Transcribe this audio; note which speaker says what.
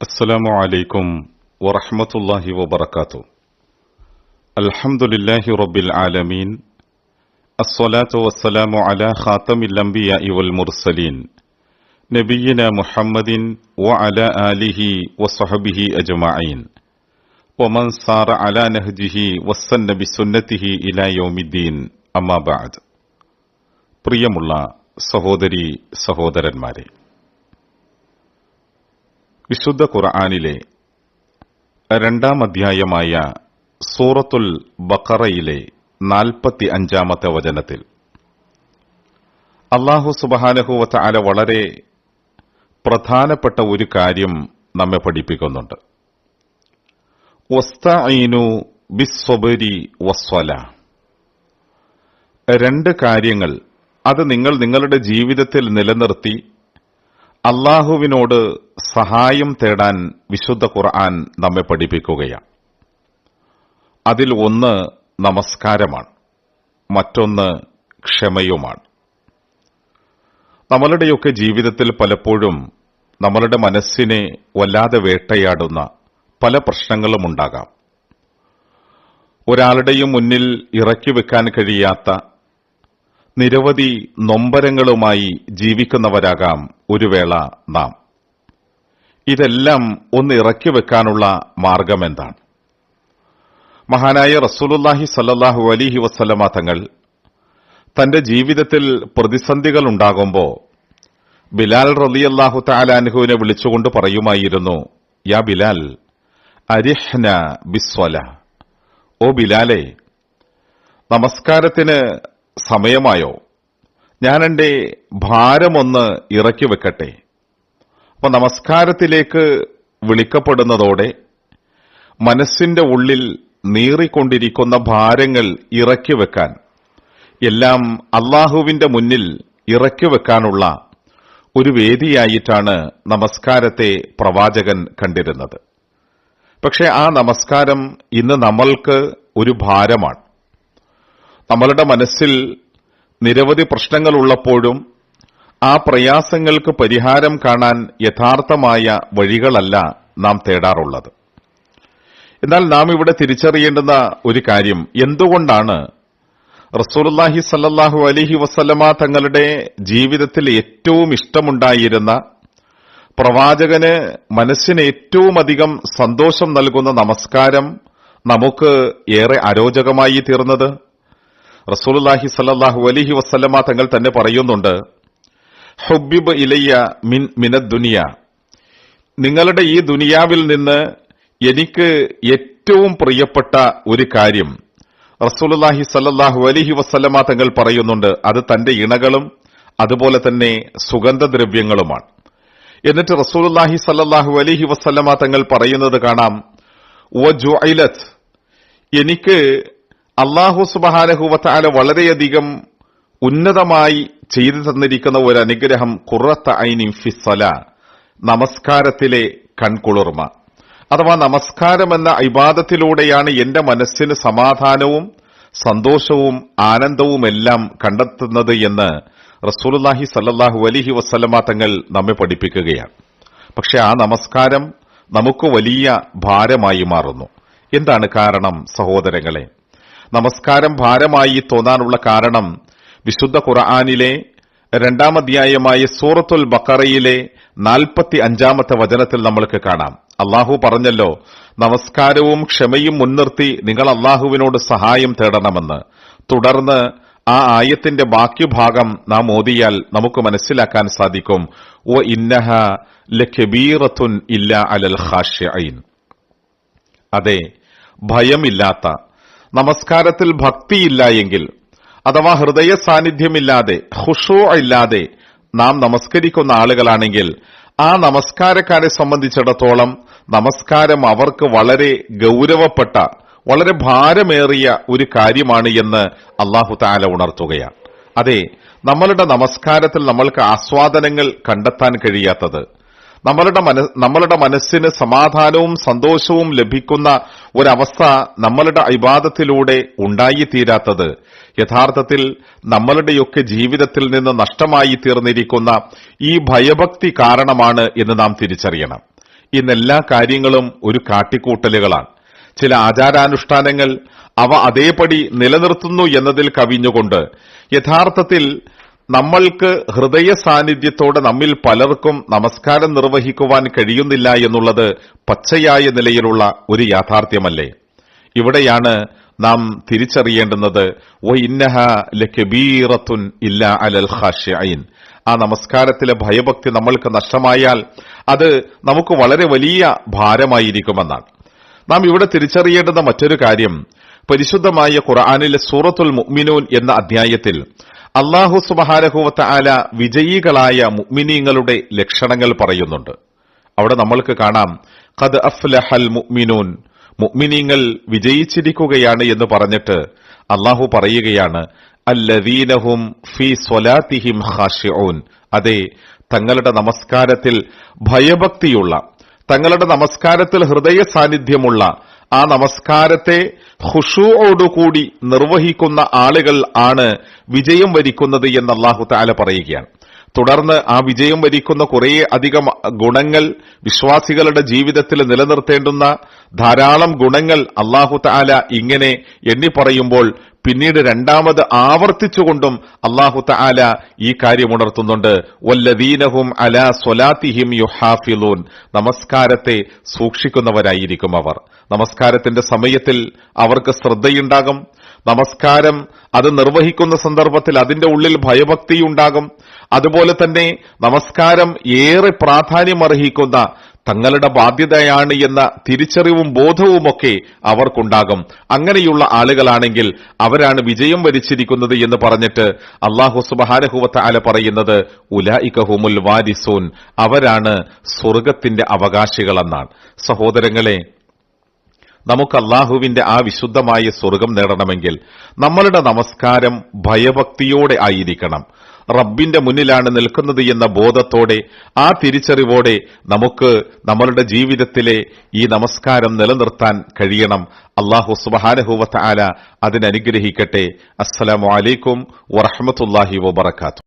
Speaker 1: السلام عليكم ورحمة الله وبركاته الحمد لله رب العالمين الصلاة والسلام على خاتم الأنبياء والمرسلين نبينا محمد وعلى آله وصحبه أجمعين ومن سار على نهجه واستنى بسنته إلى يوم الدين أما بعد പ്രിയമുള്ള സഹോദരി സഹോദരന്മാരെ വിശുദ്ധ ഖുർആാനിലെ രണ്ടാം അധ്യായമായ സൂറത്തുൽ ബക്കറയിലെ നാൽപ്പത്തി അഞ്ചാമത്തെ വചനത്തിൽ. അള്ളാഹു സുബഹാനഹുവത്ത അല വളരെ പ്രധാനപ്പെട്ട ഒരു കാര്യം നമ്മെ പഠിപ്പിക്കുന്നുണ്ട്. വസ്തഈനു രണ്ട് കാര്യങ്ങൾ അത് നിങ്ങൾ നിങ്ങളുടെ ജീവിതത്തിൽ നിലനിർത്തി അള്ളാഹുവിനോട് സഹായം തേടാൻ വിശുദ്ധ ഖുർആൻ നമ്മെ പഠിപ്പിക്കുകയാണ്. അതിൽ ഒന്ന് നമസ്കാരമാണ്. മറ്റൊന്ന് ക്ഷമയുമാണ്. നമ്മളുടെയൊക്കെ ജീവിതത്തിൽ പലപ്പോഴും നമ്മളുടെ മനസ്സിനെ വല്ലാതെ വേട്ടയാടുന്ന പല പ്രശ്നങ്ങളും ഉണ്ടാകാം. ഒരാളുടെയും മുന്നിൽ ഇറക്കി വെക്കാൻ കഴിയാത്ത നിരവധി നൊമ്പരങ്ങളുമായി ജീവിക്കുന്നവരാകാം ഒരു വേള നാം. ഇതെല്ലാം ഒന്ന് ഇറക്കി വെക്കാനുള്ള മാർഗമെന്താണ് മഹാനായ റസൂലുല്ലാഹി സല്ലാഹു അലിഹി വസ്ലമ തങ്ങൾ തന്റെ ജീവിതത്തിൽ പ്രതിസന്ധികൾ ഉണ്ടാകുമ്പോൾ ബിലാൽ റലിയല്ലാഹു താലാൻഹുവിനെ വിളിച്ചുകൊണ്ട് പറയുമായിരുന്നു യാ ബിലാൽ അരിഹ്ന ബിസ്വല. ഓ ബിലാലെ നമസ്കാരത്തിന് സമയമായോ? ഞാൻ എന്റെ ഭാരമൊന്ന് ഇറക്കി വെക്കട്ടെ അപ്പൊ നമസ്കാരത്തിലേക്ക് വിളിക്കപ്പെടുന്നതോടെ മനസ്സിന്റെ ഉള്ളിൽ നീറിക്കൊണ്ടിരിക്കുന്ന ഭാരങ്ങൾ ഇറക്കി വെക്കാൻ എല്ലാം അള്ളാഹുവിന്റെ മുന്നിൽ ഇറക്കി വെക്കാനുള്ള ഒരു വേദിയായിട്ടാണ് നമസ്കാരത്തെ പ്രവാചകൻ കണ്ടിരുന്നത്. പക്ഷെ ആ നമസ്കാരം ഇന്ന് നമ്മൾക്ക് ഒരു ഭാരമാണ്. നമ്മളുടെ മനസ്സിൽ നിരവധി പ്രശ്നങ്ങൾ ഉള്ളപ്പോഴും ആ പ്രയാസങ്ങൾക്ക് പരിഹാരം കാണാൻ യഥാർത്ഥമായ വഴികളല്ല നാം തേടാറുള്ളത്. എന്നാൽ നാം ഇവിടെ തിരിച്ചറിയേണ്ടുന്ന ഒരു കാര്യം എന്തുകൊണ്ടാണ് റസൂലുല്ലാഹി സല്ലാഹു അലൈഹി വസല്ലമ തങ്ങളുടെ ജീവിതത്തിൽ ഏറ്റവും ഇഷ്ടമുണ്ടായിരുന്ന പ്രവാചകന് മനസ്സിന് ഏറ്റവും അധികം സന്തോഷം നൽകുന്ന നമസ്കാരം നമുക്ക് ഏറെ അരോചകമായി തീർന്നത്? റസൂലുല്ലാഹി സല്ലാഹു അലഹി വസ്ലമ തങ്ങൾ തന്നെ പറയുന്നുണ്ട് ഹുബിബ് ഇലയ്യ മിൻ മിനദ് ദുനിയ. നിങ്ങളുടെ ഈ ദുനിയാവിൽ നിന്ന് എനിക്ക് ഏറ്റവും പ്രിയപ്പെട്ട ഒരു കാര്യം റസൂലുല്ലാഹി സല്ലാഹു അലഹി വസ്ലമ തങ്ങൾ പറയുന്നുണ്ട് അത് തന്റെ ഇണകളും അതുപോലെ തന്നെ സുഗന്ധദ്രവ്യങ്ങളുമാണ്. എന്നിട്ട് റസൂലുല്ലാഹി സല്ലാഹു അലഹി വസ്ലമ തങ്ങൾ പറയുന്നത് കാണാം എനിക്ക് അള്ളാഹു സുബഹാനഹുവത്താല വളരെയധികം ഉന്നതമായി ചെയ്തു തന്നിരിക്കുന്ന ഒരു അനുഗ്രഹം കുറത്ത ഐനി ഫിസല നമസ്കാരത്തിലെ കൺകുളിർമ. അഥവാ നമസ്കാരം എന്ന ഇബാദത്തിലൂടെയാണ് എന്റെ മനസ്സിന് സമാധാനവും സന്തോഷവും ആനന്ദവും എല്ലാം കണ്ടെത്തുന്നത് എന്ന് റസൂലുല്ലാഹി സല്ലാഹു അലിഹി വസ്ലമ തങ്ങൾ നമ്മെ പഠിപ്പിക്കുകയാണ്. പക്ഷെ ആ നമസ്കാരം നമുക്ക് വലിയ ഭാരമായി മാറുന്നു. എന്താണ് കാരണം സഹോദരങ്ങളെ? നമസ്കാരം ഭാരമായി തോന്നാനുള്ള കാരണം വിശുദ്ധ ഖുർആാനിലെ രണ്ടാം അധ്യായമായ സൂറത്തുൽ ബക്കറയിലെ നാൽപ്പത്തി അഞ്ചാമത്തെ വചനത്തിൽ നമ്മൾക്ക് കാണാം. അള്ളാഹു പറഞ്ഞല്ലോ നമസ്കാരവും ക്ഷമയും മുൻനിർത്തി നിങ്ങൾ അള്ളാഹുവിനോട് സഹായം തേടണമെന്ന്. തുടർന്ന് ആ ആയത്തിന്റെ ബാക്കി ഭാഗം നാം ഓതിയാൽ നമുക്ക് മനസ്സിലാക്കാൻ സാധിക്കും. ഓ ഇന്നഹ ലഖബീറത്തുൻ ഇല്ല അലൽ ഖാഷ്യഈൻ അതെ ഭയമില്ലാത്ത നമസ്കാരത്തിൽ ഭക്തിയില്ല എങ്കിൽ അഥവാ ഹൃദയ സാന്നിധ്യമില്ലാതെ ഹുഷോ ഇല്ലാതെ നാം നമസ്കരിക്കുന്ന ആളുകളാണെങ്കിൽ ആ നമസ്കാരക്കാരെ സംബന്ധിച്ചിടത്തോളം നമസ്കാരം അവർക്ക് വളരെ ഗൗരവപ്പെട്ട വളരെ ഭാരമേറിയ ഒരു കാര്യമാണ് എന്ന് അള്ളാഹു താല ഉണർത്തുകയാണ്. അതെ നമ്മളുടെ നമസ്കാരത്തിൽ നമ്മൾക്ക് ആസ്വാദനങ്ങൾ കണ്ടെത്താൻ കഴിയാത്തത് നമ്മളുടെ മന നമ്മളുടെ മനസ്സിന് സമാധാനവും സന്തോഷവും ലഭിക്കുന്ന ഒരവസ്ഥ നമ്മളുടെ ഇബാദത്തിലൂടെ ഉണ്ടായിത്തീരാത്തത്. യഥാർത്ഥത്തിൽ നമ്മളുടെയൊക്കെ ജീവിതത്തിൽ നിന്ന് നഷ്ടമായി തീർന്നിരിക്കുന്ന ഈ ഭയഭക്തി കാരണമാണ് എന്ന് നാം തിരിച്ചറിയണം. ഇന്നെല്ലാ കാര്യങ്ങളും ഒരു കാട്ടിക്കൂട്ടലുകളാണ്. ചില ആചാരാനുഷ്ഠാനങ്ങൾ അവ അതേപടി നിലനിർത്തുന്നു എന്നതിൽ കവിഞ്ഞുകൊണ്ട് യഥാർത്ഥത്തിൽ നമ്മൾക്ക് ഹൃദയ സാന്നിധ്യത്തോടെ നമ്മിൽ പലർക്കും നമസ്കാരം നിർവഹിക്കുവാൻ കഴിയുന്നില്ല എന്നുള്ളത് പച്ചയായ നിലയിലുള്ള ഒരു യാഥാർത്ഥ്യമല്ലേ? ഇവിടെയാണ് നാം തിരിച്ചറിയേണ്ടുന്നത് ഒ ഇന്നഹ ലബീറത്തുൻ ഇല്ല അലൽ ഹാഷ്യൻ ആ നമസ്കാരത്തിലെ ഭയഭക്തി നമ്മൾക്ക് നഷ്ടമായാൽ അത് നമുക്ക് വളരെ വലിയ ഭാരമായിരിക്കുമെന്നാണ്. നാം ഇവിടെ തിരിച്ചറിയേണ്ടുന്ന മറ്റൊരു കാര്യം പരിശുദ്ധമായ ഖുർആാനിലെ സൂറത്തുൽ മുഅ്മിനൂൻ എന്ന അധ്യായത്തിൽ അള്ളാഹു സുബഹാരഹുവത്ത ആല വിജയികളായ മുഗ്മിനീങ്ങളുടെ ലക്ഷണങ്ങൾ പറയുന്നുണ്ട്. അവിടെ നമ്മൾക്ക് കാണാം ഖദ് അഫ്ലഹൽ മുഗ്മിനൂൻ മുഗ്മിനീങ്ങൾ വിജയിച്ചിരിക്കുകയാണ് എന്ന് പറഞ്ഞിട്ട് അള്ളാഹു പറയുകയാണ് അല്ലദീനഹും ഫി സ്വലാത്തിഹിം ഹാഷിഊൻ അതെ തങ്ങളുടെ നമസ്കാരത്തിൽ ഭയഭക്തിയുള്ള തങ്ങളുടെ നമസ്കാരത്തിൽ ഹൃദയ സാന്നിധ്യമുള്ള ആ നമസ്കാരത്തെ ഹുഷുവോടുകൂടി നിർവഹിക്കുന്ന ആളുകൾ ആണ് വിജയം വരിക്കുന്നത് എന്ന് അള്ളാഹു താല പറയുകയാണ്. തുടർന്ന് ആ വിജയം വരിക്കുന്ന കുറേ അധികം ഗുണങ്ങൾ വിശ്വാസികളുടെ ജീവിതത്തിൽ നിലനിർത്തേണ്ടുന്ന ധാരാളം ഗുണങ്ങൾ അള്ളാഹു താല ഇങ്ങനെ എണ്ണി പറയുമ്പോൾ പിന്നീട് രണ്ടാമത് ആവർത്തിച്ചുകൊണ്ടും അള്ളാഹു താല ഈ കാര്യം ഉണർത്തുന്നുണ്ട്. വല്ലദീനഹും അല സ്വലാത്തിഹിം യുഹാഫിലൂൻ. നമസ്കാരത്തെ സൂക്ഷിക്കുന്നവരായിരിക്കും അവർ. നമസ്കാരത്തിന്റെ സമയത്തിൽ അവർക്ക് ശ്രദ്ധയുണ്ടാകും. നമസ്കാരം. അത് നിർവഹിക്കുന്ന സന്ദർഭത്തിൽ അതിന്റെ ഉള്ളിൽ ഭയഭക്തി ഉണ്ടാകും അതുപോലെ തന്നെ നമസ്കാരം ഏറെ പ്രാധാന്യമർഹിക്കുന്ന തങ്ങളുടെ ബാധ്യതയാണ് എന്ന തിരിച്ചറിവും ബോധവുമൊക്കെ അവർക്കുണ്ടാകും. അങ്ങനെയുള്ള ആളുകളാണെങ്കിൽ അവരാണ് വിജയം വരിച്ചിരിക്കുന്നത് എന്ന് പറഞ്ഞിട്ട് അള്ളാഹു സുബഹാനഹുവത്ത് അല പറയുന്നത് ഉലായിക്കഹുമുൽ വാരിസൂൻ. അവരാണ് സ്വർഗത്തിന്റെ അവകാശികളെന്നാണ്. സഹോദരങ്ങളെ നമുക്ക് അള്ളാഹുവിന്റെ ആ വിശുദ്ധമായ സ്വർഗം നേടണമെങ്കിൽ നമ്മളുടെ നമസ്കാരം ഭയഭക്തിയോടെ ആയിരിക്കണം. റബ്ബിന്റെ മുന്നിലാണ് നിൽക്കുന്നത് എന്ന ബോധത്തോടെ ആ തിരിച്ചറിവോടെ നമുക്ക് നമ്മളുടെ ജീവിതത്തിലെ ഈ നമസ്കാരം നിലനിർത്താൻ കഴിയണം. അള്ളാഹു സുബാനഹുവത്ത് ആല അതിനനുഗ്രഹിക്കട്ടെ. അസ്സലാമലൈക്കും വറഹമത്തല്ലാഹി വബർക്കാത്തു